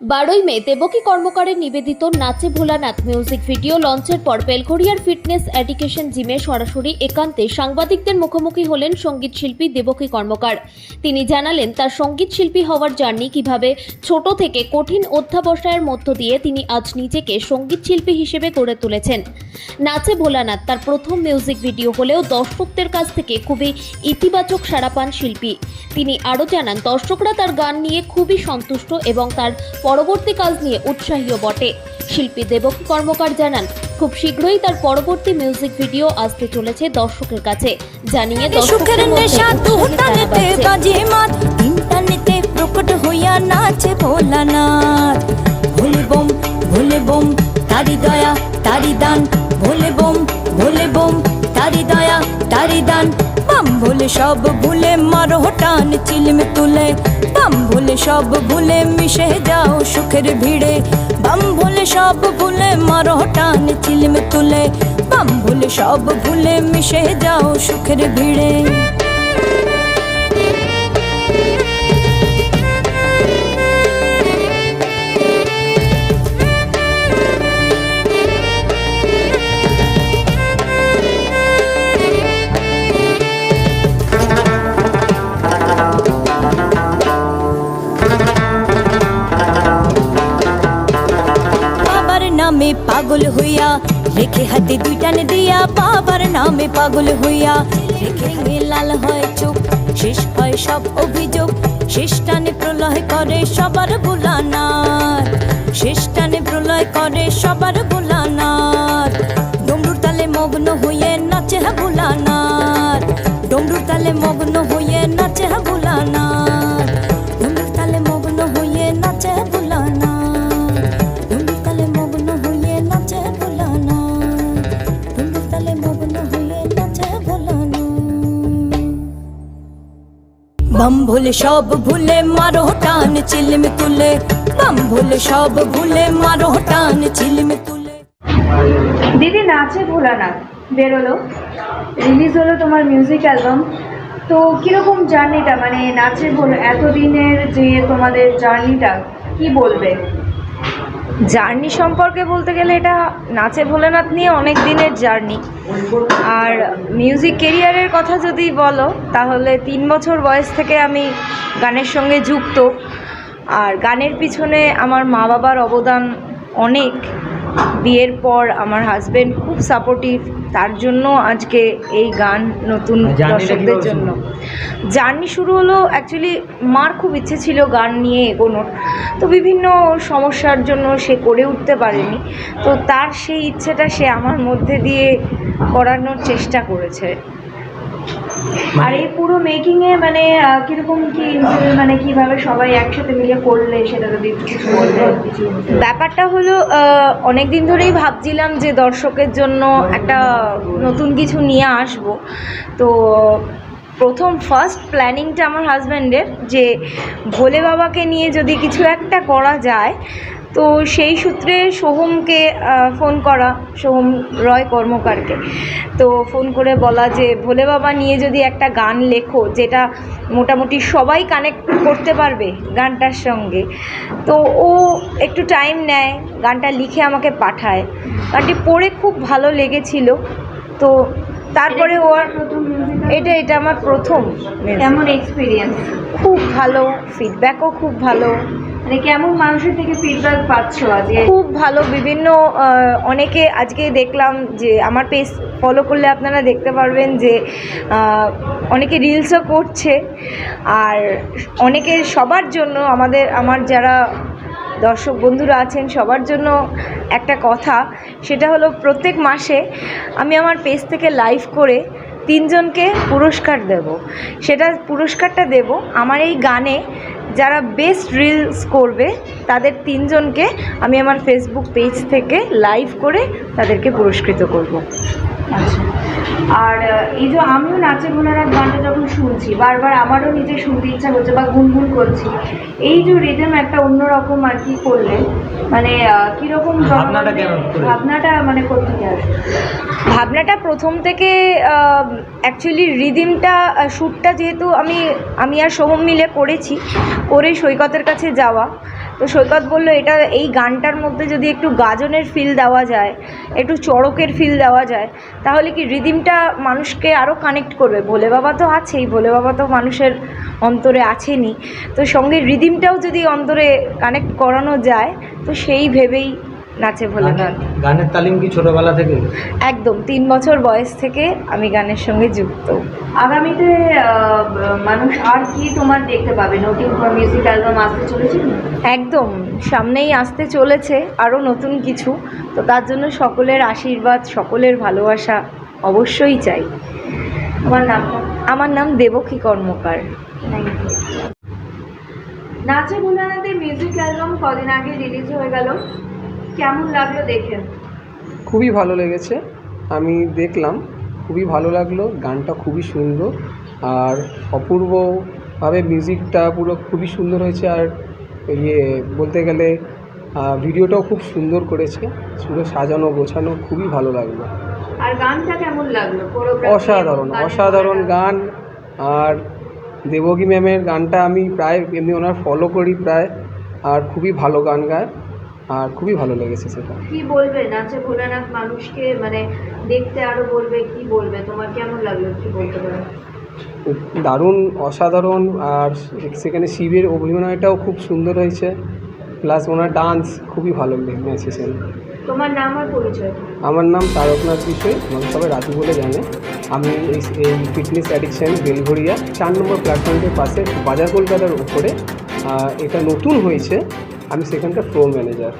বারোই মে দেবকী কর্মকারের নিবেদিত নাচে ভোলানাথ মিউজিক ভিডিও লঞ্চের পর বেলঘড়িয়ার ফিটনেস এডুকেশন জিমে সরাসরি একান্তে সাংবাদিকদের মুখোমুখি হলেন সংগীত শিল্পী দেবকী কর্মকার। তিনি জানালেন, তার সংগীত শিল্পী হওয়ার জার্নি কীভাবে ছোট থেকে কঠিন অধ্যাবসায়ের মধ্য দিয়ে তিনি আজ নিজেকে সংগীত শিল্পী হিসেবে গড়ে তুলেছেন। নাচে ভোলানাথ তার প্রথম মিউজিক ভিডিও হলেও দর্শকদের কাছ থেকে খুবই ইতিবাচক সাড়া পান শিল্পী। তিনি আরও জানান, দর্শকরা তার গান নিয়ে খুবই সন্তুষ্ট এবং তার পরবর্তী কাজ নিয়ে উৎসাহীও বটে। শিল্পী দেবক কর্মকার জানান খুব শীঘ্রই তার পরবর্তী মিউজিক ভিডিও আসতে চলেছে দর্শকের কাছে। জানিয়ে মধ্যে নেশা। বাজে মাত প্রকট হইয়া নাচে ভোলানাথ। ভোলে বোম ভোলে বোম তারি দয়া তারি দান। ভোলে বোম ভোলে বোম তারি দয়া তারি দান। বাম ভোলে সব ভুলে মারো টান চিলম তুলে সব ভুলে মিশে যাও সুখের ভিড়ে। বাম ভুলে সব ভুলে মারো টান চিলম তুলে। বাম ভুলে সব ভুলে মিশে যাও সুখের ভিড়ে। নামে পাগল হইয়া, রেখে হাতে দুইটান দিয়া বাবার নামে পাগল হইয়া। রেখে লাল হয় চোখ, শেষ হয় সব অভিযোগ। শেষ টানে প্রলয় করে সবার বোলানার শেষ টানে প্রলয় করে সবার বোলানার ডমরুর তালে মগ্ন হইয়ে নাচে হা বোলানার ডমরুর তালে মগ্ন হইয়ে নাচে হা বোলানার ভুলে সব ভুলে মারো টান, চিলম তুলে। বাম ভুল সব ভুলে মারো টান, চিলম তুলে। দিদি, নাচে ভোলানাথ বেরোলো। রিলিজ হলো তোমার মিউজিক অ্যালবাম তো কীরকম জার্নিটা মানে নাচে ভোল, এতদিনের যে তোমাদের জার্নিটা কি বলবে? জার্নি সম্পর্কে বলতে গেলে এটা নাচে ভোলেনাথ নিয়ে অনেক দিনের জার্নি। আর মিউজিক কেরিয়ারের কথা যদি বলো, তাহলে তিন বছর বয়স থেকে আমি গানের সঙ্গে যুক্ত। আর গানের পিছনে আমার মা বাবার অবদান অনেক। বিয়ের পর আমার হাজব্যান্ড খুব সাপোর্টিভ তার জন্য আজকে এই গান নতুন দর্শকদের জন্য। জার্নি শুরু হলো অ্যাকচুয়ালি মার খুব ইচ্ছে ছিল গান নিয়ে এগোনোর। তো বিভিন্ন সমস্যার জন্য সে করে উঠতে পারেনি। তো তার সেই ইচ্ছেটা সে আমার মধ্যে দিয়ে করানোর চেষ্টা করেছে। আর এই পুরো মেকিংয়ে মানে আহ, কীরকম কি মানে কীভাবে সবাই একসাথে মিলে করলে সেটা যদি কিছু বলতে ব্যাপারটা হলো অনেক দিন ধরেই ভাবছিলাম যে দর্শকের জন্য একটা নতুন কিছু নিয়ে আসব। তো প্রথম ফার্স্ট প্ল্যানিংটা আমার হাজব্যান্ডের যে ভোলে বাবাকে নিয়ে যদি কিছু একটা করা যায় তো সেই সূত্রে সোহমকে ফোন করা সোহম রয় কর্মকারকে। তো ফোন করে বলা যে ভোলে বাবা নিয়ে যদি একটা গান লেখো যেটা মোটামুটি সবাই কানেক্ট করতে পারবে গানটার সঙ্গে। তো ও একটু টাইম নেয় গানটা লিখে আমাকে পাঠায়। গানটি পড়ে খুব ভালো লেগেছিল। তো তারপরে ও আর এটা এটা আমার প্রথম। কেমন এক্সপিরিয়েন্স খুব ভালো ফিডব্যাকও খুব ভালো। মানে কেমন মানুষের থেকে ফিডব্যাক পাচ্ছ আজকে? খুব ভালো, বিভিন্ন অনেকে আজকে দেখলাম যে আমার পেজ ফলো করলে আপনারা দেখতে পারবেন যে অনেকে রিলসও করছে। আর অনেকে সবার জন্য আমাদের, আমার যারা দর্শক বন্ধুরা আছেন, সবার জন্য একটা কথা, সেটা হলো প্রত্যেক মাসে আমি আমার পেজ থেকে লাইভ করে তিনজনকে পুরস্কার দেব। সেটা পুরস্কারটা দেব। আমার এই গানে যারা বেস্ট রিলস করবে, তাদের তিনজনকে আমি আমার ফেসবুক পেজ থেকে লাইভ করে তাদেরকে পুরস্কৃত করব। আচ্ছা আর এই যে আমিও নাচে ভোলানাথ গানটা যখন শুনছি বারবার আমারও নিজে শুনতে ইচ্ছা করছে বা গুনগুন করছি এই যে রিদম একটা অন্যরকম আর কি করলে মানে কীরকম ভাবনাটা মানে কোথেকে আসবে? ভাবনাটা প্রথম থেকে অ্যাকচুয়ালি রিদিমটা শ্যুটটা যেহেতু আমি আমি আর সোহম মিলে করেছি করে সৈকতের কাছে যাওয়া। তো সৈকত বলল, এটা এই গানটার মধ্যে যদি একটু গাজনের ফিল দেওয়া যায়, একটু চড়কের ফিল দেওয়া যায়, তাহলে কি রিদিমটা মানুষকে আরও কানেক্ট করবে? ভোলে বাবা তো আছেই, ভোলে বাবা তো মানুষের অন্তরে আছেনি তো সঙ্গে রিদিমটাও যদি অন্তরে কানেক্ট করানো যায়, তো সেই ভেবেই নাচে ভোলেনাথ গানের তালিম কি ছোটবেলা থেকে? একদম তিন বছর বয়স থেকে আমি গানের সঙ্গে যুক্ত। আগামীতে মানুষ আর কি তোমার দেখতে পাবে? নতুন কোনো মিউজিক অ্যালবাম আসতে চলেছে একদম সামনেই আসতে চলেছে আরও নতুন কিছু। তো তার জন্য সকলের আশীর্বাদ সকলের ভালোবাসা অবশ্যই চাই। তোমার নাম আমার নাম দেবকী কর্মকার। নাচে ভোলানাথের মিউজিক অ্যালবাম কদিন আগে রিলিজ হয়ে গেল? কেমন লাগল দেখে? খুবই ভালো লেগেছে। আমি দেখলাম খুবই ভালো লাগল গানটা খুবই সুন্দর আর অপূর্বভাবে মিউজিকটা পুরো খুবই সুন্দর হয়েছে আর ইয়ে বলতে গেলে ভিডিওটাও খুব সুন্দর করেছে পুরো সাজানো গোছানো খুবই ভালো লাগল। আর গানটা কেমন লাগল? অসাধারণ অসাধারণ গান আর দেবকী ম্যামের গানটা আমি প্রায় এমনি ওনার ফলো করি প্রায় আর খুবই ভালো গান গায়। আর খুবই ভালো লেগেছে সেটা। কি বলবে নাচে ভোলানাথ মানুষকে মানে দেখতে আরও বলবে কি বলবে? তোমার কেমন লাগল কি বলতে পারো? দারুণ অসাধারণ আর সেখানে শিবের অভিনয়টাও খুব সুন্দর হয়েছে। প্লাস ওনার ডান্স খুবই ভালো লেগেছে তোমার নাম আর পরিচয়? আমার নাম তারকনাথ বিষয় আমাকে সবাই রাজু বলে জানে। আমি এই এই ফিটনেস অ্যাডিকশান বেলঘড়িয়া চার নম্বর প্ল্যাটফর্মের পাশে বাজার কলকাতার উপরে। এটা নতুন হয়েছে আমি সেখানকার ফ্লোর ম্যানেজার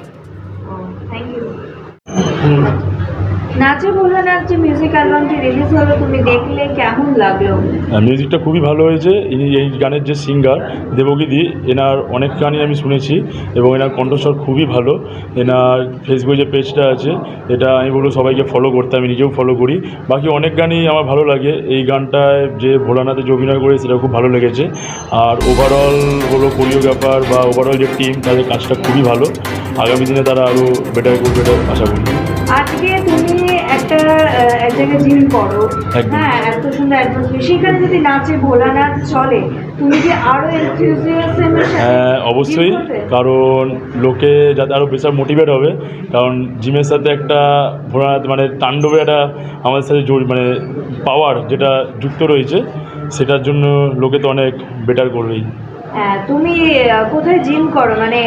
থ্যাংক ইউ নাচে ভোলানাথ যে মিউজিক অ্যালবামটি রিলিজ হলো, তুমি দেখলে কেমন লাগল? মিউজিকটা খুবই ভালো হয়েছে। ইনি এই গানের যে সিঙ্গার দেবগীদি এনার অনেক গানই আমি শুনেছি এবং এনার কণ্ঠস্বর খুবই ভালো। এনার ফেসবুকে যে পেজটা আছে, এটা আমি বলব সবাইকে ফলো করতে, আমি নিজেও ফলো করি। বাকি অনেক গানই আমার ভালো লাগে। এই গানটায় যে ভোলানাথে যে অভিনয় করে সেটা খুব ভালো লেগেছে। আর ওভারঅল হলো কোরিওগ্রাফার বা ওভারঅল যে টিম তাদের কাজটা খুবই ভালো। আগামী দিনে তারা আরও বেটার করবে আশা করি। আজকে তুমি একটা এক জায়গায় জিম করো। হ্যাঁ এত সুন্দর সেখানে যদি নাচে চলে তুমি কি আরও এনথিউজিয়াজমের হ্যাঁ অবশ্যই। কারণ লোকে যাতে আরও বেশি মোটিভেট হবে। কারণ জিমের সাথে একটা ভোলানাথ মানে তাণ্ডবে একটা আমাদের সাথে জড়ি মানে পাওয়ার যেটা যুক্ত রয়েছে সেটার জন্য লোকে তো অনেক বেটার করবেই। হ্যাঁ তুমি কোথায় জিম করো? মানে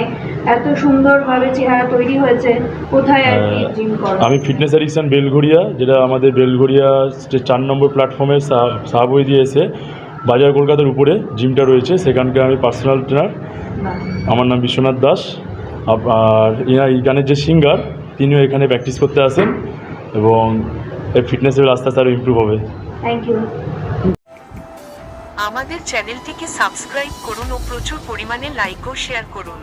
এত সুন্দরভাবে চেহারা তৈরি হয়েছে কোথায় আর কি জিম করো? আমি ফিটনেস অ্যাডিকশান বেলঘড়িয়া যেটা আমাদের বেলঘড়িয়া চার নম্বর প্ল্যাটফর্মে সাহাবই দিয়ে এসে বাজার কলকাতার উপরে জিমটা রয়েছে সেখানকার আমি পার্সোনাল ট্রেনার আমার নাম বিশ্বনাথ দাস। আর ইনার এই গানের যে সিঙ্গার তিনিও এখানে প্র্যাকটিস করতে আসেন এবং এই ফিটনেস লেভেল আস্তে আস্তে আরও ইম্প্রুভ হবে। থ্যাংক ইউ আমাদের চ্যানেলটিকে সাবস্ক্রাইব করুন ও প্রচুর পরিমাণে লাইক ও শেয়ার করুন।